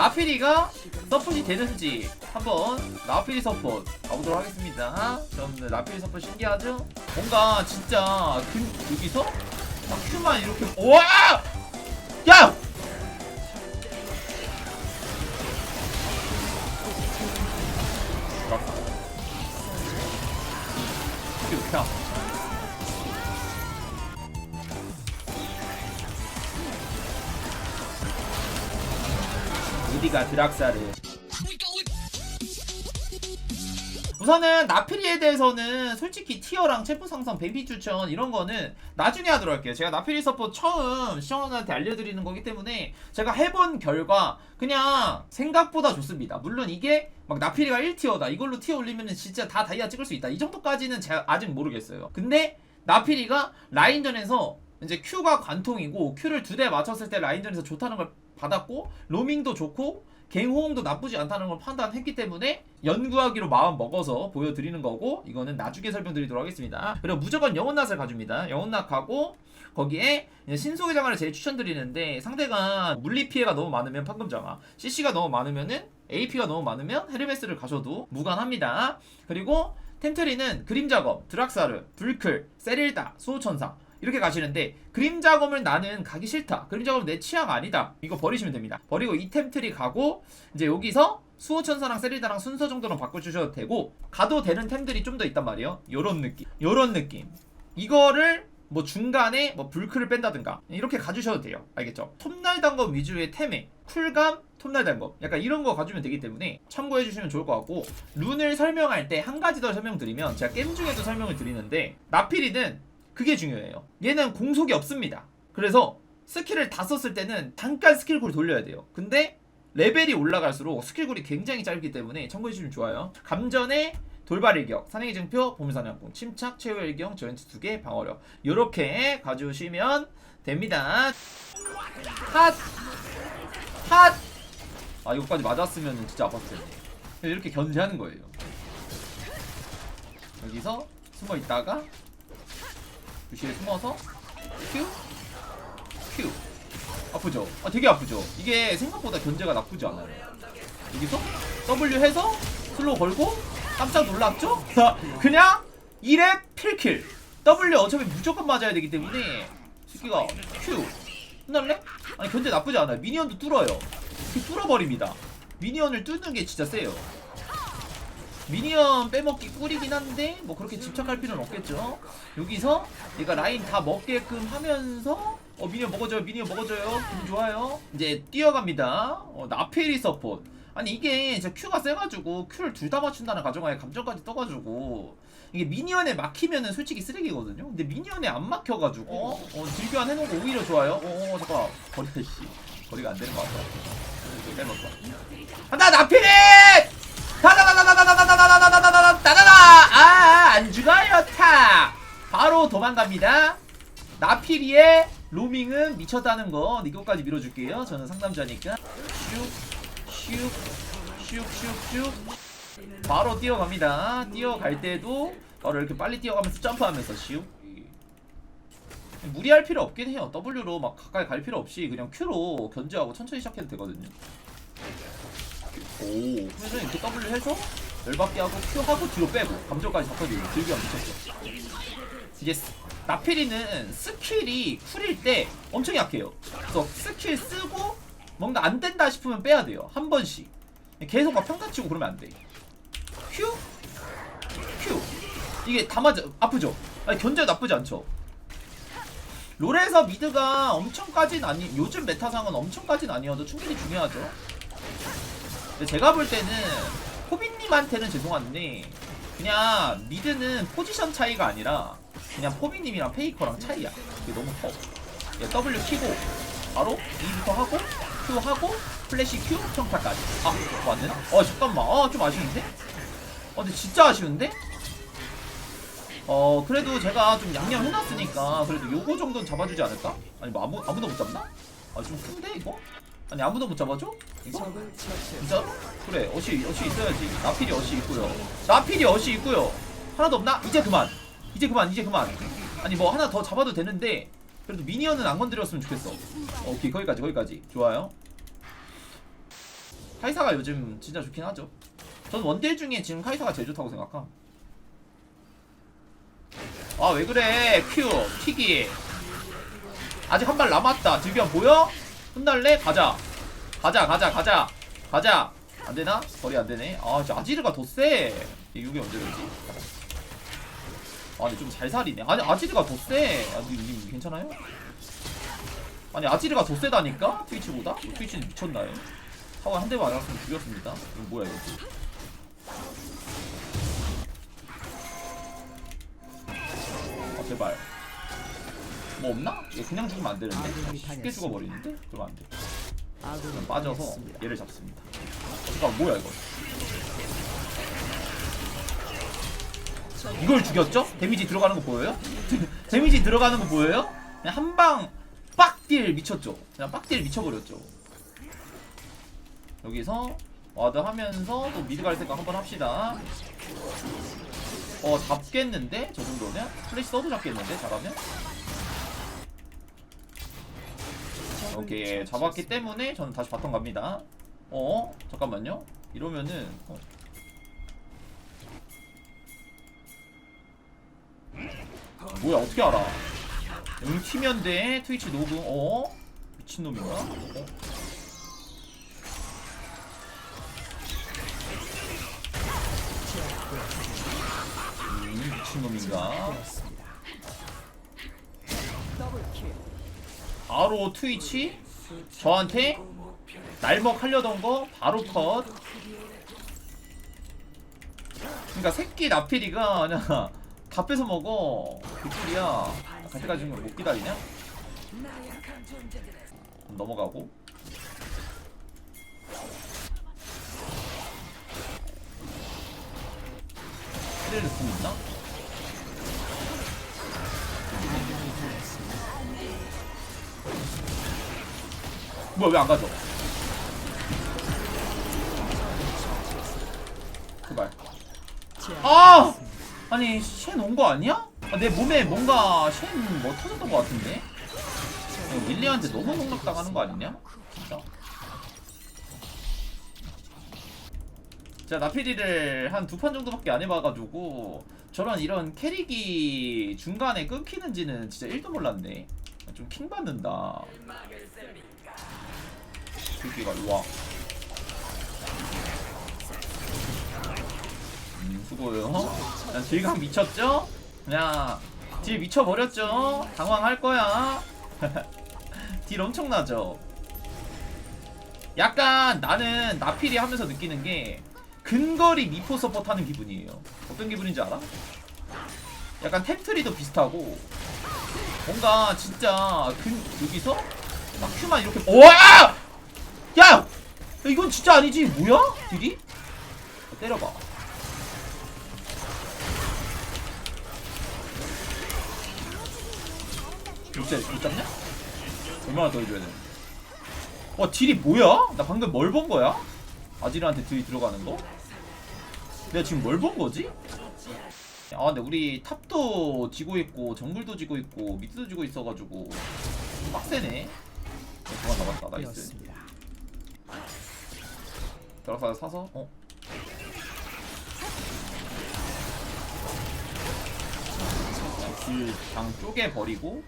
나필이가 서폿이 되는지 한번 나필이 서폿 가보도록 하겠습니다. 저는 나필이 서폿 신기하죠? 뭔가 진짜 그, 여기서 막 큐만 이렇게 와! 야! 어디가 드락사를 우선은 나필이에 대해서는 솔직히 티어랑 체포 상성 뱀피 추천 이런 거는 나중에 하도록 할게요. 제가 나필이 서포 처음 시청자한테 알려드리는 거기 때문에 제가 해본 결과 그냥 생각보다 좋습니다. 물론 이게 막 나필이가 1티어다 이걸로 티어 올리면은 진짜 다 다이아 찍을 수 있다 이 정도까지는 제가 아직 모르겠어요. 근데 나필이가 라인전에서 이제 Q가 관통이고 Q를 두 대 맞췄을 때 라인전에서 좋다는 걸 받았고 로밍도 좋고 개인 호응도 나쁘지 않다는 걸 판단했기 때문에 연구하기로 마음 먹어서 보여드리는 거고 이거는 나중에 설명드리도록 하겠습니다. 그리고 무조건 영혼낫을 가줍니다. 영혼낫 가고 거기에 신속의 장화를 제일 추천드리는데 상대가 물리 피해가 너무 많으면 판금 장화, CC가 너무 많으면은 AP가 너무 많으면 헤르메스를 가셔도 무관합니다. 그리고 템트리는 그림 작업, 드락사르, 불클, 세릴다, 수호천사 이렇게 가시는데 그림 작업을 나는 가기 싫다. 그림 작업 내 취향 아니다. 이거 버리시면 됩니다. 버리고 이 템 트리 가고 이제 여기서 수호천사랑 세릴다랑 순서 정도는 바꿔주셔도 되고 가도 되는 템들이 좀 더 있단 말이에요. 요런 느낌. 요런 느낌. 이거를 뭐 중간에 뭐 불크를 뺀다든가 이렇게 가주셔도 돼요. 알겠죠? 톱날 단검 위주의 템에 쿨감, 톱날 단검 약간 이런 거 가주면 되기 때문에 참고해 주시면 좋을 것 같고 룬을 설명할 때 한 가지 더 설명드리면 제가 게임 중에도 설명을 드리는데 나필이는 그게 중요해요. 얘는 공속이 없습니다. 그래서 스킬을 다 썼을 때는 잠깐 스킬쿨 돌려야 돼요. 근데 레벨이 올라갈수록 스킬쿨이 굉장히 짧기 때문에 참고해 주시면 좋아요. 감전에 돌발 일격, 산행의 증표, 보물사냥꾼, 침착, 최후 일경, 저현트 두 개, 방어력 이렇게 가져오시면 됩니다. 핫! 핫! 아 이거까지 맞았으면 진짜 아팠을 텐데 이렇게 견제하는 거예요. 여기서 숨어 있다가 부시에 숨어서 큐 큐. 아프죠? 아 되게 아프죠? 이게 생각보다 견제가 나쁘지 않아요. 여기서 W 해서 슬로우 걸고 깜짝 놀랐죠? 그냥 1회 필킬. W 어차피 무조건 맞아야 되기 때문에 새끼가 Q 끝날래? 아니 견제 나쁘지 않아요. 미니언도 뚫어요. 그 뚫어버립니다. 미니언을 뚫는 게 진짜 세요. 미니언 빼먹기 꿀이긴 한데 뭐 그렇게 집착할 필요는 없겠죠. 여기서 얘가 라인 다 먹게끔 하면서 어 미니언 먹어줘요 미니언 먹어줘요. 기분 좋아요. 이제 뛰어갑니다. 어 나페리 서폿 아니 이게 진짜 Q가 세가지고 Q를 둘 다 맞춘다는 가정하에 감정까지 떠가지고 이게 미니언에 막히면은 솔직히 쓰레기거든요. 근데 미니언에 안 막혀가지고 어, 어 딜교환 해놓은 거 오히려 좋아요. 어, 어 잠깐 거리가 씨. 거리가 안 되는 것 같아. 빼먹어. 간다 나페리 바로 도망갑니다 나피리의 로밍은 미쳤다는 거 이거까지 밀어줄게요. 저는 상담자니까 슉슉슉슉슉 바로 뛰어갑니다. 뛰어갈 때도 바로 이렇게 빨리 뛰어가면서 점프하면서 슉 무리할 필요 없긴 해요. W로 막 가까이 갈 필요 없이 그냥 Q로 견제하고 천천히 시작해도 되거든요. 오, 그래서 이렇게 W 해서 열받게 하고 Q 하고 뒤로 빼고 감정까지 길게 하면 미쳤죠. 스- 나필이는 스킬이 쿨일 때 엄청 약해요. 그래서 스킬 쓰고 뭔가 안 된다 싶으면 빼야 돼요. 한 번씩. 계속 막 평타 치고 그러면 안 돼. 큐? 큐. 이게 다 맞아. 아프죠? 아니, 견제 나쁘지 않죠? 롤에서 미드가 엄청까진 아니, 요즘 메타상은 엄청까진 아니어도 충분히 중요하죠. 근데 제가 볼 때는 호빈님한테는 죄송한데 그냥 미드는 포지션 차이가 아니라 그냥 포비님이랑 페이커랑 차이야. 이게 너무 커. 얘 W 키고 바로 E부터 하고 Q 하고 플래시 Q 청타까지. 아 맞네. 어 잠깐만. 어좀 아쉬운데? 어 근데 진짜 아쉬운데? 어 그래도 제가 좀 양념 해놨으니까 그래도 요거 정도는 잡아주지 않을까? 아니 뭐 아무 아무도 못 잡나? 아좀 큰데 이거? 아니 아무도 못 잡아줘? 이거? 진짜? 그래 어시 어시 있어야지. 나필이 어시 있고요. 나필이 어시 있고요. 하나도 없나? 이제 그만. 이제 그만 이제 그만 아니 뭐 하나 더 잡아도 되는데 그래도 미니언은 안 건드렸으면 좋겠어 오케이 거기까지 거기까지 좋아요 카이사가 요즘 진짜 좋긴 하죠. 전 원딜 중에 지금 카이사가 제일 좋다고 생각함. 아 왜 그래 큐 튀기 아직 한 발 남았다 질병 보여? 혼날래? 가자 가자 가자 가자 가자 안되나? 거리 안되네 아 아지르가 더세 이게 언제 되지? 아니 좀 잘 살이네 아니 아지르가 더 세 아니 이 괜찮아요? 아니 아지르가 더 세다니까? 트위치보다? 트위치는 미쳤나요? 타워 한대 맞았으면 죽였습니다 이거 뭐야 이거 아 제발 뭐 없나? 얘 그냥 죽으면 안 되는데 쉽게 죽어버리는데? 그러면 안돼 빠져서 얘를 잡습니다 잠깐 뭐야 이거 이걸 죽였죠? 데미지 들어가는 거 보여요? 데미지 들어가는 거 보여요? 그냥 한 방 빡딜 미쳤죠? 그냥 빡딜 미쳐버렸죠 여기서 와드 하면서 또 미드 갈 생각 한번 합시다 어 잡겠는데? 저 정도면? 플래시 써도 잡겠는데? 잘하면? 오케이 잡았기 때문에 저는 다시 바텀 갑니다 어? 잠깐만요 이러면은 어. 뭐야 어떻게 알아 응 튀면 돼 트위치 녹음 어? 미친놈인가? 어? 음 미친놈인가? 바로 트위치 저한테 날먹 하려던 거 바로 컷 그러니까 새끼 나필이가 그냥 다 뺏어 먹어 그뿐이야 갈 때까지 못 기다리냐? 넘어가고 트레일 느낌 있나? 뭐야 왜 안 가져? 제발. 아! 아니 쉔 온 거 아니야? 아, 내 몸에 뭔가 쉔뭐 터졌던 거 같은데? 이거 릴리한테 너무 농락 당하는 거 아니냐? 진짜. 제가 나피리를 한 두 판 정도밖에 안 해봐가지고 저런 이런 캐릭이 중간에 끊기는지는 진짜 1도 몰랐네. 좀 킹받는다. 새끼가 일로 와. 음, 수고요. 그냥 딜감 미쳤죠? 그냥 딜 미쳐버렸죠? 당황할 거야. 딜 엄청나죠? 약간 나는 나필이 하면서 느끼는 게 근거리 미포 서포트 하는 기분이에요. 어떤 기분인지 알아? 약간 템트리도 비슷하고 뭔가 진짜 근 여기서 막 큐만 이렇게 오야! 야! 이건 진짜 아니지 뭐야? 딜이? 때려봐 진짜 못 잡냐? 얼마나 더 해줘야 돼? 와 딜이 뭐야? 나 방금 뭘 본 거야? 아지르한테 딜이 들어가는 거? 내가 지금 뭘 본 거지? 아 근데 우리 탑도 지고 있고 정글도 지고 있고 미드도 지고 있어가지고 좀 빡세네 어, 그만 나갔다 나이스 드라사 사서 어? 길장 쪼개 버리고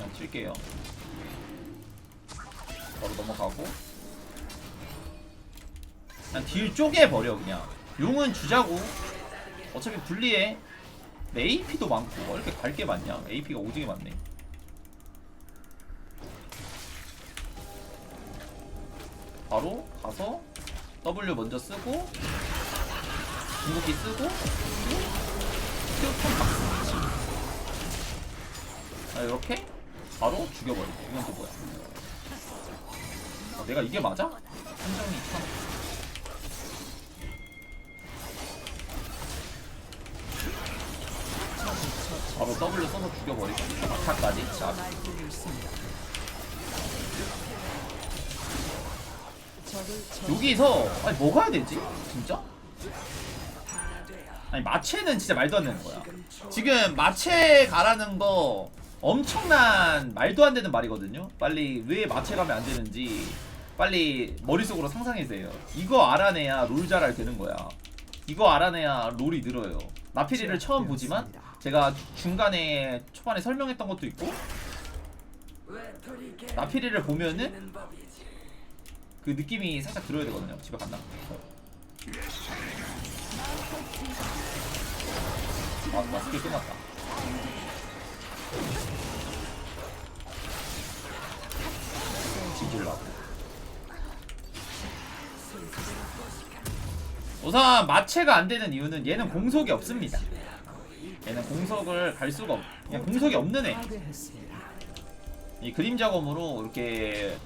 그냥 칠게요. 바로 넘어가고. 그냥 딜 쪼개 버려 그냥. 용은 주자고. 어차피 불리해. 근데 AP도 많고 뭐 이렇게 갈게 많냐? AP가 오지게 많네. 바로 가서 W 먼저 쓰고 궁극기 쓰고 큐 턴 박스. 아 이렇게 바로 죽여버리고 이건 또 뭐야 아, 내가 이게 맞아? 한정이 참 바로 W 써서 죽여버리고 막타까지 자 여기서 아니 뭐 가야 되지? 진짜? 아니 마체는 진짜 말도 안 되는 거야. 지금 마체 가라는 거 엄청난 말도 안 되는 말이거든요. 빨리 왜 마체 가면 안 되는지 빨리 머릿속으로 상상해세요. 이거 알아내야 롤 잘할 되는 거야. 이거 알아내야 롤이 늘어요. 나피리를 처음 보지만 제가 중간에 초반에 설명했던 것도 있고 나피리를 보면은 그 느낌이 살짝 들어야 되거든요. 집에 간다. 아, 나 스킬 끝났다. 지질라고. 우선 마체가 안 되는 이유는 얘는 공속이 없습니다. 얘는 공속을 갈 수가 없. 그냥 공속이 없는 애. 이 그림 작업으로 이렇게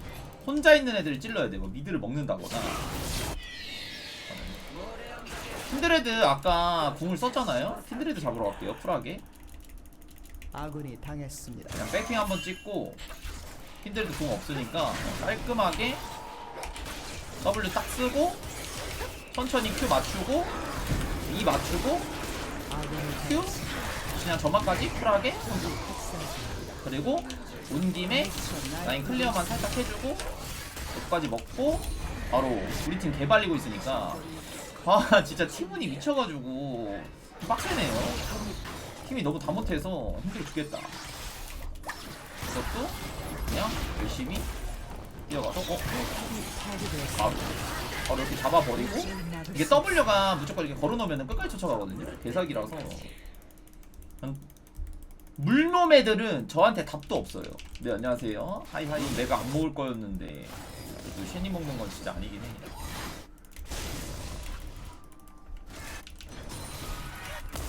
혼자 있는 애들을 찔러야 돼. 뭐 미드를 먹는다거나. 킨드레드 아까 궁을 썼잖아요. 킨드레드 잡으러 갈게요. 쿨하게. 아군이 당했습니다. 그냥 백킹 한번 찍고 킨드레드 궁 없으니까 깔끔하게 W 딱 쓰고 천천히 Q 맞추고 E 맞추고 당했습니다. 그냥 저만까지 쿨하게 그리고 온 김에 라인 클리어만 살짝 해주고 여기까지 먹고 바로 우리 팀 개발리고 있으니까 아 진짜 팀운이 미쳐가지고 빡세네요 팀이 너무 다 못해서 힘들어 죽겠다 이것도 그냥 열심히 뛰어가서 어? 바로 바로 이렇게 잡아버리고 이게 W가 무조건 이렇게 걸어놓으면 끝까지 쫓아가거든요 대사기라서 그냥 물놈 애들은 저한테 답도 없어요. 네 안녕하세요. 하이하이 내가 안 먹을 거였는데 그래도 쉐니 먹는 건 진짜 아니긴 해.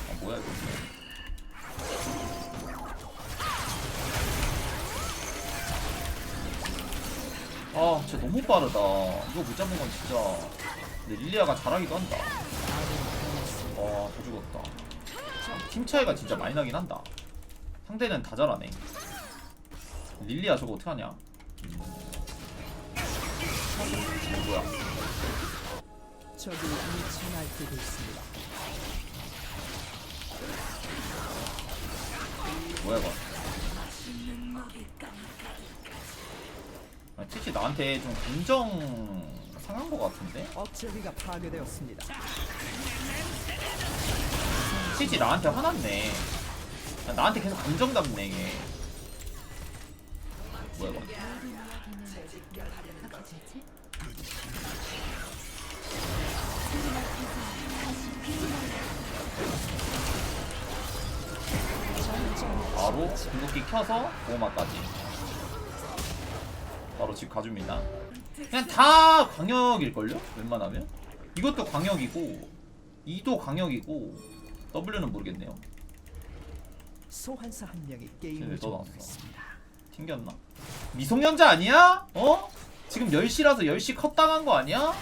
아 뭐야 이거? 아 진짜 너무 빠르다. 이거 못 잡는 건 진짜. 근데 릴리아가 잘하기도 한다. 와, 다 죽었다. 팀 차이가 진짜 많이 나긴 한다. 상대는 다 잘하네. 릴리아 저거 어떡하냐? 음. 어, 뭐야? 적이 미쳐 날뛰고 있습니다. 뭐야 이거? 아, 티치 나한테 좀 감정 상한 것 같은데? 억제기가 파괴되었습니다. 티치 나한테 화났네. 아, 나한테 계속 감정 담네 이게. 뭐야 이거? 바로 궁극기 켜서 보호막까지 집 가줍니다 그냥 다 광역일걸요? 웬만하면 이것도 광역이고 이도 광역이고 W는 모르겠네요 소환사 한 명이 게임을 또 나왔어. 종료했습니다. 튕겼나? 미성년자 아니야? 어? 지금 10시라서 10시 컷 당한 거 아니야?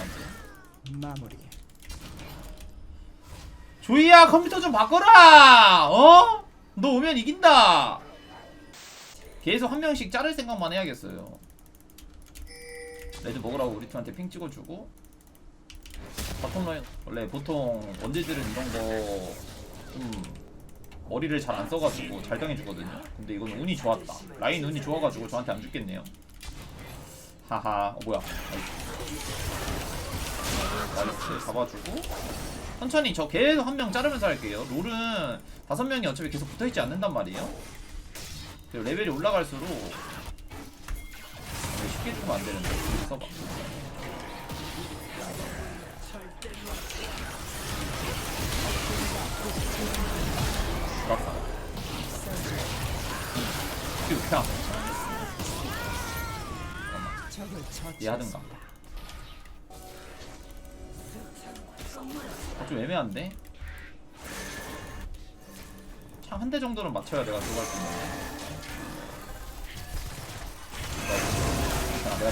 애매한데 마무리. 조이야 컴퓨터 좀 바꿔라! 어? 너 오면 이긴다! 계속 한 명씩 자를 생각만 해야겠어요. 레드 먹으라고 우리 팀한테 핑 찍어주고. 바텀 라인 원래 보통 원딜들은 이런 거좀 머리를 잘 안 써가지고 잘 당해주거든요. 근데 이건 운이 좋았다. 라인 운이 좋아가지고 저한테 안 죽겠네요. 하하 어 뭐야. 나이스 나이스 잡아주고 천천히 저 계속 한 명 자르면서 할게요. 롤은 다섯 명이 어차피 계속 붙어 있지 않는단 말이에요. 그리고 레벨이 올라갈수록 이거 쉽게 죽으면 안 되는데 이거 써봐. 죽었다. 이거 그냥 얘 하든가. 아, 좀 애매한데? 창한대 정도는 맞춰야 내가 들어갈 수 있는데 자 내가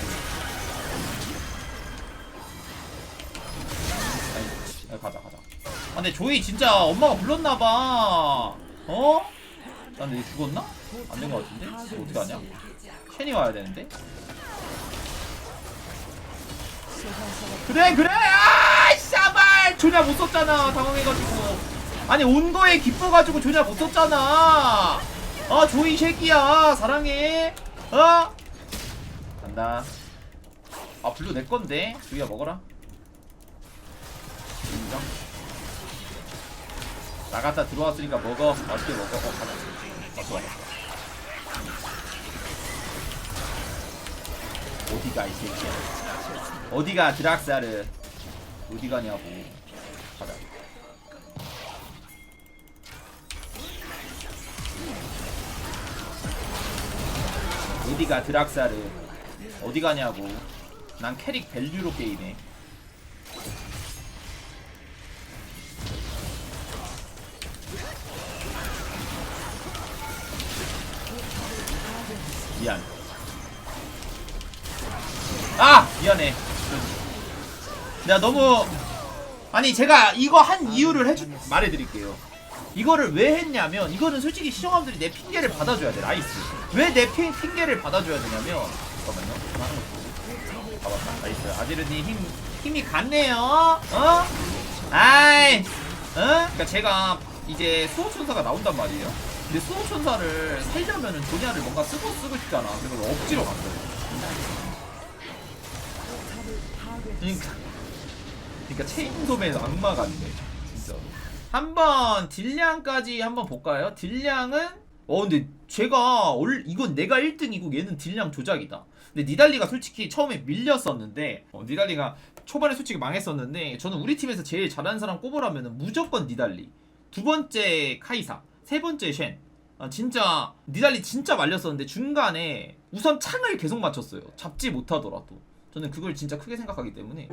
아니 아, 가자 가자 아 근데 조이 진짜 엄마가 불렀나봐 어? 나 근데 얘 죽었나? 안된거 같은데? 어떻게 하냐? 켄이 와야 되는데? 그래 그래 아 씨발 조냐 못 썼잖아 당황해가지고. 아니 온 거에 기뻐가지고 조냐 못 썼잖아. 아 조이 새끼야 사랑해. 어? 간다. 아 블루 내 건데? 조이야 먹어라. 인정. 나갔다 들어왔으니까 먹어. 맛있게 먹어. 어 가자. 어 좋아. 어디가 이 새끼야? 어디가 드락사르? 어디 가냐고 어디가 드락사르 어디 가냐고. 난 캐릭 밸류로 게임해. 미안. 아! 미안해. 내가 너무 아니 제가 이거 한 이유를 해주 말해드릴게요. 이거를 왜 했냐면 이거는 솔직히 시청자들이 내 핑계를 받아줘야 돼 라이스. 왜 내 핑계를 받아줘야 되냐면 잠깐만요. 이거 하는 거 보고. 잡았다 나이스. 아지르님 힘 힘이 갔네요. 어? 아이 어? 그러니까 제가 이제 수호천사가 나온단 말이에요. 근데 수호천사를 살려면은 조냐를 뭔가 쓰고 쓰고 싶잖아. 그래서 억지로 갔어요. 그러니까 그러니까 체인소맨 악마 같네 진짜. 한번 딜량까지 한번 볼까요? 딜량은 어 근데 제가 올 이건 내가 1등이고 얘는 딜량 조작이다. 근데 니달리가 솔직히 처음에 밀렸었는데 어, 니달리가 초반에 솔직히 망했었는데 저는 우리 팀에서 제일 잘하는 사람 꼽으라면 무조건 니달리. 두 번째 카이사 세 번째 쉔. 아, 진짜 니달리 진짜 말렸었는데 중간에 우선 창을 계속 맞췄어요. 잡지 못하더라도 저는 그걸 진짜 크게 생각하기 때문에